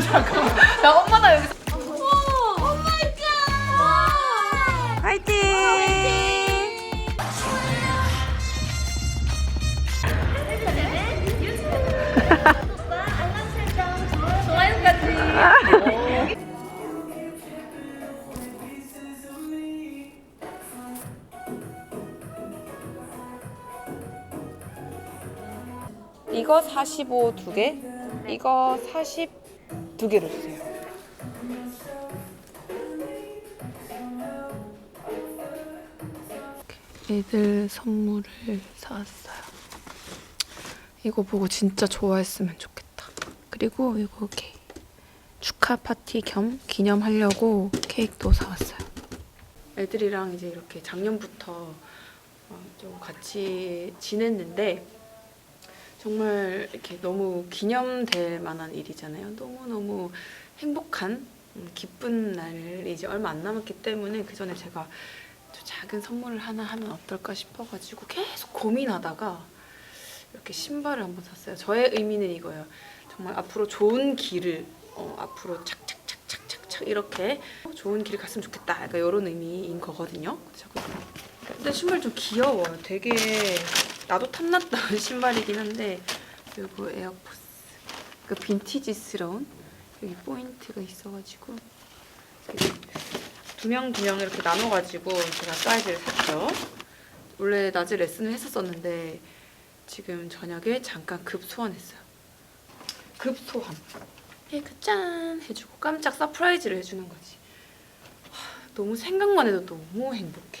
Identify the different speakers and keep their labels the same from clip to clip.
Speaker 1: 잠깐만. 야 엄마 나 여기서.
Speaker 2: 이거 45 두 개, 이거 40 두 개로 주세요. 애들 선물을 사왔어요. 이거 보고 진짜 좋아했으면 좋겠다. 그리고 이거 이렇게 축하 파티 겸 기념하려고 케이크도 사왔어요. 애들이랑 이제 이렇게 작년부터 어, 좀 같이 지냈는데 정말 이렇게 너무 기념될 만한 일이잖아요. 너무너무 행복한 음, 기쁜 날이 이제 얼마 안 남았기 때문에 그 전에 제가 좀 작은 선물을 하나 하면 어떨까 싶어가지고 계속 고민하다가 이렇게 신발을 한번 샀어요. 저의 의미는 이거예요. 정말 앞으로 좋은 길을 어, 앞으로 착착착착착착 이렇게 좋은 길을 갔으면 좋겠다. 약간 이런 의미인 거거든요. 근데 신발 좀 귀여워요. 되게 나도 탐났던 신발이긴 한데 그리고 에어포스 그 빈티지스러운 여기 포인트가 있어가지고 두 명 두 명 이렇게 나눠가지고 제가 사이즈를 샀죠. 원래 낮에 레슨을 했었었는데 지금 저녁에 잠깐 급 소환했어요. 급 소환. 케이크 짠 해주고 깜짝 서프라이즈를 해주는 거지. 하, 너무 생각만 해도 너무 행복해.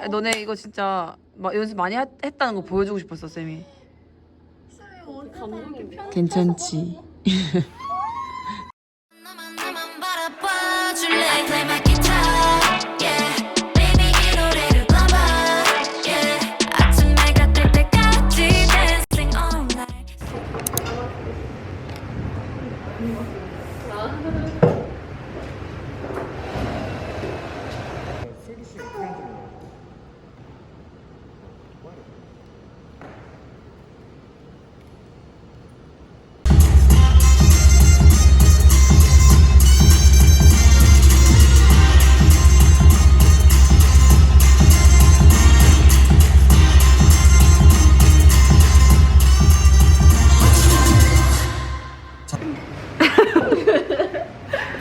Speaker 2: 야, 너네 이거 진짜 막 연습 많이 했, 했다는 거 보여주고 싶었어 쌤이. 괜찮지.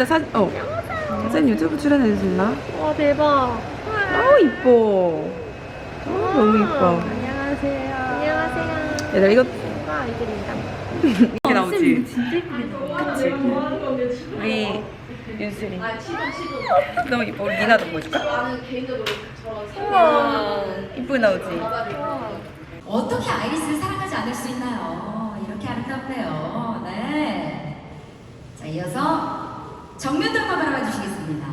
Speaker 2: 나 사, 어. 쌤 유튜브 출연해 주실라?
Speaker 3: 와 대박.
Speaker 2: 아우 이뻐. 아우, 너무 이뻐.
Speaker 3: 안녕하세요. 안녕하세요.
Speaker 2: 얘들아 이거
Speaker 3: 친구가 아이들입니다.
Speaker 2: 이렇게 나오지? 그치? 우리 윤슬이 너무 이뻐 우리 니나도 보여줄까? 우와 이쁘게 나오지?
Speaker 4: 어떻게 아이리스를 사랑하지 않을 수 있나요? 이렇게 아름답네요. 네. 자, 이어서 정면도 한번 바라봐 주시겠습니다.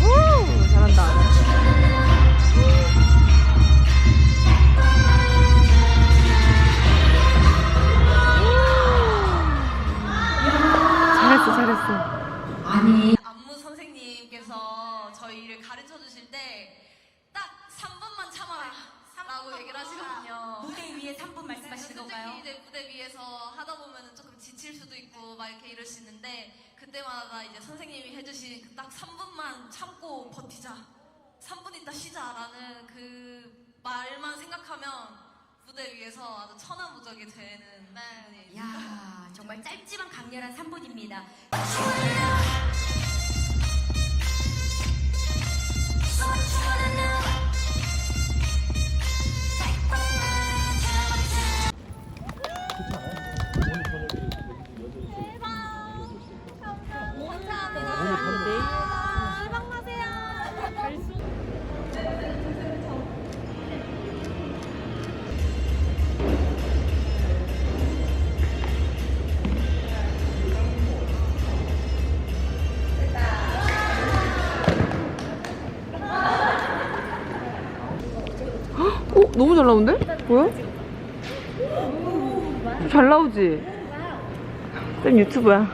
Speaker 2: 오 잘한다 잘했어 잘했어
Speaker 4: 아니,
Speaker 1: 안무 선생님께서 저희를 가르쳐 주실 때딱 3분만 참아라 라고 얘기를 하시거든요.
Speaker 4: 무대 위에 3분 말씀하시는 건가요?
Speaker 1: 솔직히 이제 무대 위에서 하다 보면은 조금 지칠 수도 있고 막 이렇게 이럴 수 있는데 그때마다 이제 선생님이 해주신 그 딱 3분만 참고 버티자 3분 있다 쉬자라는 그 말만 생각하면 무대 위에서 아주 천하무적이 되는 부분이
Speaker 4: 야 정말 짧지만 강렬한 3분입니다.
Speaker 2: 나오는데? 뭐야? 잘 나오지? 쌤 유튜브야.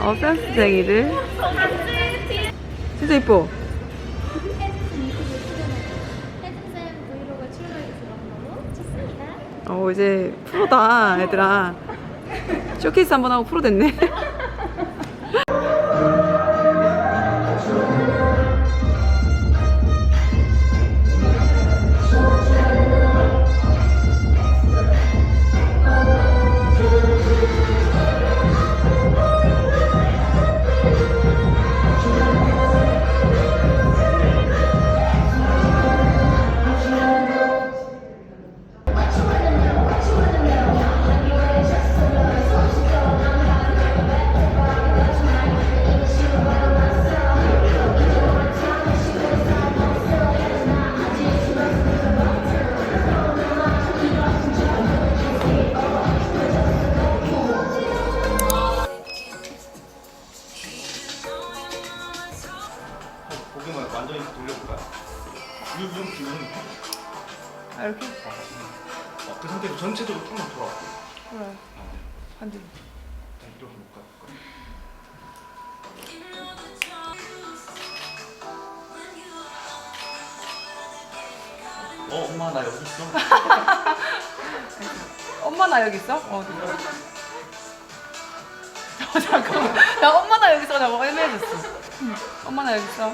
Speaker 2: 어, 센스쟁이들. 진짜 이뻐.
Speaker 3: 어,
Speaker 2: 이제 프로다, 얘들아. 쇼케이스 한 번 하고 프로 됐네. 이렇게?
Speaker 5: 어, 그 상태에서 전체적으로 조금만 돌아갈게요.
Speaker 2: 그래. 반대.
Speaker 5: 일단 이렇게 볼까요? 어, 엄마 나 여기 있어.
Speaker 2: 엄마 나 여기 있어? 어, 어디? 어, 잠깐만. 나 엄마 나 여기 있어. 나 애매해졌어. 응. 엄마 나 여기 있어.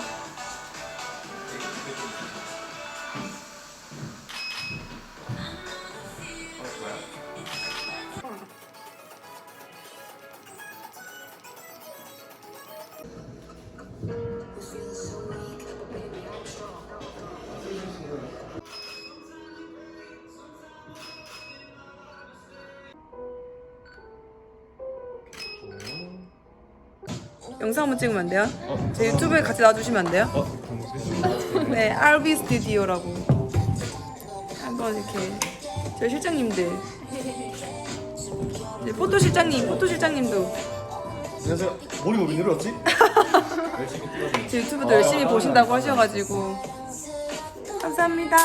Speaker 2: 영상 한번 찍으면 안 돼요? 제 유튜브에 같이 놔주시면 안 돼요? 어, 네, RB 스튜디오라고 한번 이렇게 저희 실장님들 이제 포토 실장님, 포토 실장님도
Speaker 5: 안녕하세요. 머리 왜 늘었지?
Speaker 2: 제 유튜브도 열심히 아, 보신다고 아, 하셔가지고 감사합니다.